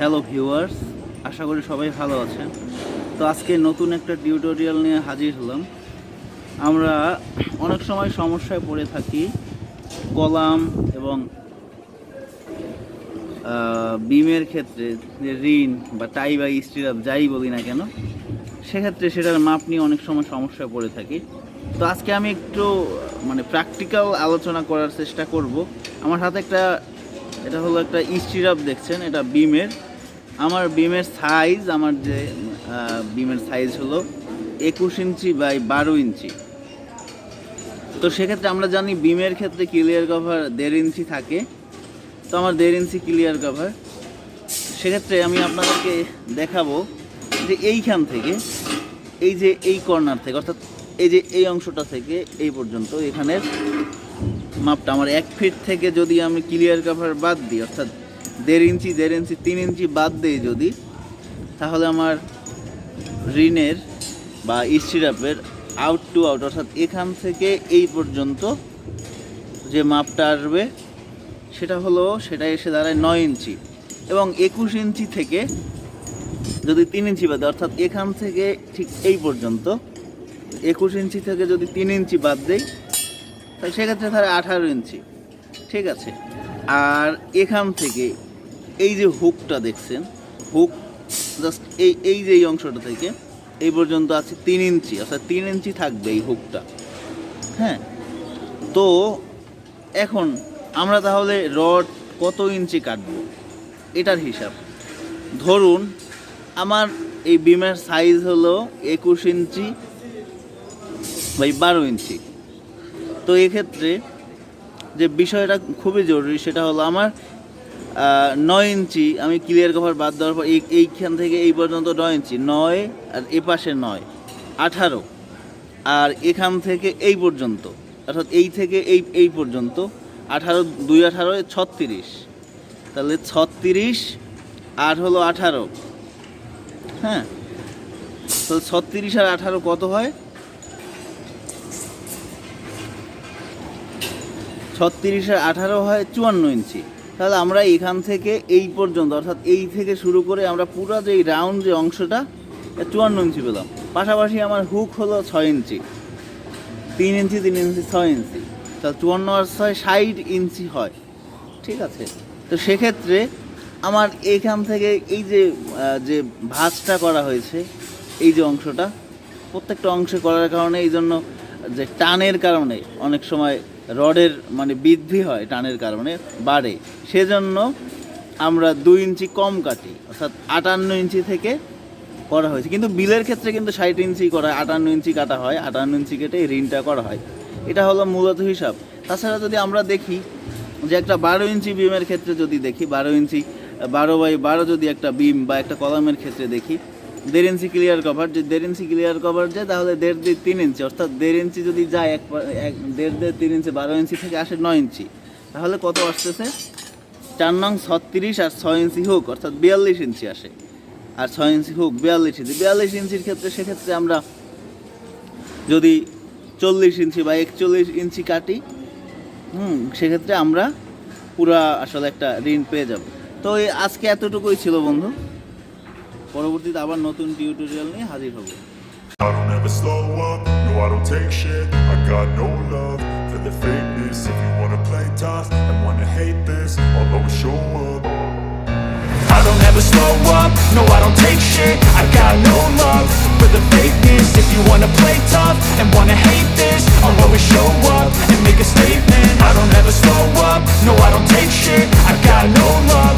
Hello viewers, আশা করি সবাই ভালো আছেন। তো আজকে নতুন একটা টিউটোরিয়াল নিয়ে হাজির হলাম। আমরা অনেক সময় সমস্যায় পড়ে থাকি, কলাম এবং বিমের ক্ষেত্রে যে ঋণ বা টাই বা স্টিরাপ যাই বলি না কেন, সেক্ষেত্রে সেটার মাপ নিয়ে অনেক সময় সমস্যায় পড়ে থাকি। তো আজকে আমি একটু মানে প্র্যাকটিক্যাল আলোচনা করার চেষ্টা করব। আমার হাতে একটা, এটা হলো একটা স্টিরাপ দেখছেন, এটা বিমের। আমার বিমের সাইজ আমার যে বিমের সাইজ হলো একুশ ইঞ্চি বাই বারো ইঞ্চি। তো সেক্ষেত্রে আমরা জানি বিমের ক্ষেত্রে ক্লিয়ার কভার দেড় ইঞ্চি থাকে। তো আমার দেড় ইঞ্চি ক্লিয়ার কভার সেক্ষেত্রে আমি আপনাদেরকে দেখাবো যে এইখান থেকে, এই যে এই কর্নার থেকে, অর্থাৎ এই যে এই অংশটা থেকে এই পর্যন্ত এখানের মাপটা। আমার এক ফিট থেকে যদি আমি ক্লিয়ার কভার বাদ দিই, অর্থাৎ দেড় ইঞ্চি দেড় ইঞ্চি, তিন ইঞ্চি বাদ দিই যদি, তাহলে আমার ঋণের বা স্টিরাপের আউট টু আউট অর্থাৎ এখান থেকে এই পর্যন্ত যে মাপটা আসবে, সেটা হলো, সেটা এসে দাঁড়ায় নয় ইঞ্চি। এবং একুশ ইঞ্চি থেকে যদি তিন ইঞ্চি বাদ অর্থাৎ এখান থেকে ঠিক এই পর্যন্ত, একুশ ইঞ্চি থেকে যদি তিন ইঞ্চি বাদ দেই, তাহলে সেক্ষেত্রে তাহলে আঠারো ইঞ্চি। ঠিক আছে? আর এখান থেকে এই যে হুকটা দেখছেন হুক জাস্ট এই এই যে এই অংশটা থেকে এই পর্যন্ত আছে তিন ইঞ্চি, অর্থাৎ তিন ইঞ্চি থাকবে এই হুকটা হ্যাঁ? তো এখন আমরা তাহলে রড কত ইঞ্চি কাটবো? এটার হিসাব। ধরুন, আমার এই বিমের সাইজ হলো একুশ ইঞ্চি বাই বারো ইঞ্চি। তো এক্ষেত্রে যে বিষয়টা খুবই জরুরি সেটা হলো আমার নয় ইঞ্চি, আমি ক্লিয়ার কভার বাদ দেওয়ার পর এই এইখান থেকে এই পর্যন্ত নয় ইঞ্চি, নয় আর এ পাশে নয়, আঠারো। আর এখান থেকে এই পর্যন্ত, অর্থাৎ এই থেকে এই এই পর্যন্ত, আঠারো, দুই আঠারো, ছত্রিশ। তাহলে ছত্রিশ আর হলো আঠারো। হ্যাঁ? তো ছত্রিশ আর আঠারো কত হয়? ছত্রিশ আর আঠারো হয় চুয়ান্ন ইঞ্চি। তাহলে আমরা এখান থেকে এই পর্যন্ত, অর্থাৎ এই থেকে শুরু করে আমরা পুরো যে রাউন্ড যে অংশটা চুয়ান্ন ইঞ্চি পেলাম। পাশাপাশি আমার হুক হলো ছয় ইঞ্চি। তিন ইঞ্চি তিন ইঞ্চি, ছয় ইঞ্চি। তাহলে চুয়ান্ন আর ছয় ষাট ইঞ্চি হয়। ঠিক আছে? তো সেক্ষেত্রে আমার এখান থেকে এই যে যে ভাঁজটা করা হয়েছে, এই যে অংশটা, প্রত্যেকটা অংশে করার কারণে এই জন্য যে টানের কারণে অনেক সময় রডের মানে বৃদ্ধি হয় টানের কারণে, বাড়ে। সেজন্য আমরা দুই ইঞ্চি কম কাটি, অর্থাৎ আটান্ন ইঞ্চি থেকে করা হয়েছে। কিন্তু বিলের ক্ষেত্রে কিন্তু ষাট ইঞ্চি করা হয় আটান্ন ইঞ্চি কাটা হয়, আটান্ন ইঞ্চি কেটে ঋণটা করা হয়। এটা হলো মূলত হিসাব। তাছাড়া যদি আমরা দেখি যে একটা বারো ইঞ্চি বিমের ক্ষেত্রে যদি দেখি, বারো ইঞ্চি, বারো বাই বারো যদি একটা বিম বা একটা কলামের ক্ষেত্রে দেখি দেড় ইঞ্চি ক্লিয়ার কভার যে দেড় ইঞ্চি ক্লিয়ার কভার যায়, তাহলে দেড় দিয়ে তিন ইঞ্চি, অর্থাৎ দেড় ইঞ্চি যদি যায়, এক এক দেড় দেড় তিন ইঞ্চি, বারো ইঞ্চি থেকে আসে নয় ইঞ্চি। তাহলে কত আসতেছে? চার নং ছত্রিশ আর ছয় ইঞ্চি হুক অর্থাৎ বিয়াল্লিশ ইঞ্চি আসে। আর ছয় ইঞ্চি হুক বিয়াল্লিশ ইঞ্চি। বিয়াল্লিশ ইঞ্চির ক্ষেত্রে, সেক্ষেত্রে আমরা যদি চল্লিশ ইঞ্চি বা একচল্লিশ ইঞ্চি কাটি, হুম, সেক্ষেত্রে আমরা পুরা আসলে একটা ঋণ পেয়ে যাব। তো আজকে এতটুকুই ছিল বন্ধু। পরবর্তীতে আবার নতুন টিউটোরিয়াল নিয়ে হাজির হব I don't ever slow up, no I don't take shit I got no love for the fakeness If you wanna play tough and wanna hate this I'll always show up I don't ever slow up, no I don't take shit I got no love for the fakeness If you wanna play tough and wanna hate this I'll always show up and make a statement I don't ever slow up, no I don't take shit I got no love